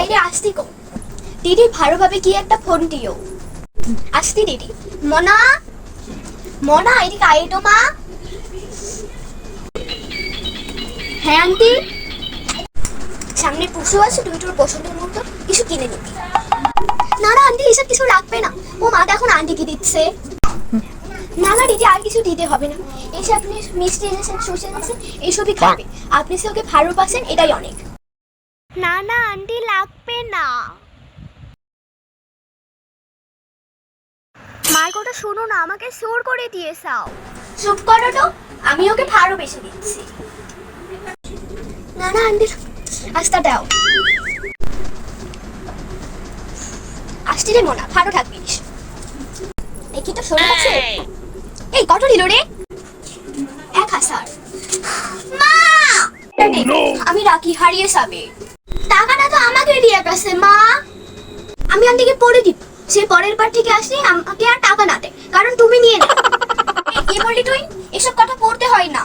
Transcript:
বাইরে আসতি কো। দিদি, ভালোভাবে কি একটা ফোন দিও। আসতি দিদি। মনা? মনা, এদিকে আয় তো মা। হ্যাঁ আন্টি? সামনে পুষো আছে, তুমি তোর পছন্দের মতো কিছু কিনে নিবি। না না, আন্টি, এসব কিছু রাখবে না। ও মা এখন আন্টিকে দিচ্ছে। না না, দিদি, আর কিছু দিতে হবে না। এসে আপনি মিষ্টি এনেছেন, সর্ষে এনেছেন এইসবই খাবে। আপনি সে ওকে ভালোবাসেন, এটাই অনেক। না না, আন্টি লাগবে না। মার কথা শোনো না আমাকে সোর করে দিয়ে যাও। চুপ করো তো আমি ওকে ভালোবেসে দিচ্ছি। না না আন্টি আস্তা দাও। আসছি রে মোনা ভালো থাকবিস। দেখি তো শোনা আছে এই। কত দিল রে? এক হাজার। মা! আমি রাখি হারিয়ে যাবে। গেছে মা! আমি আন্টিকে পড়ে দিব। সে পরের বার থেকে আসলে আমাকে আর টাকা না দেয়, কারণ তুমি নিয়ে নাও। কি বললি তুই, এসব কথা পড়তে হয় না।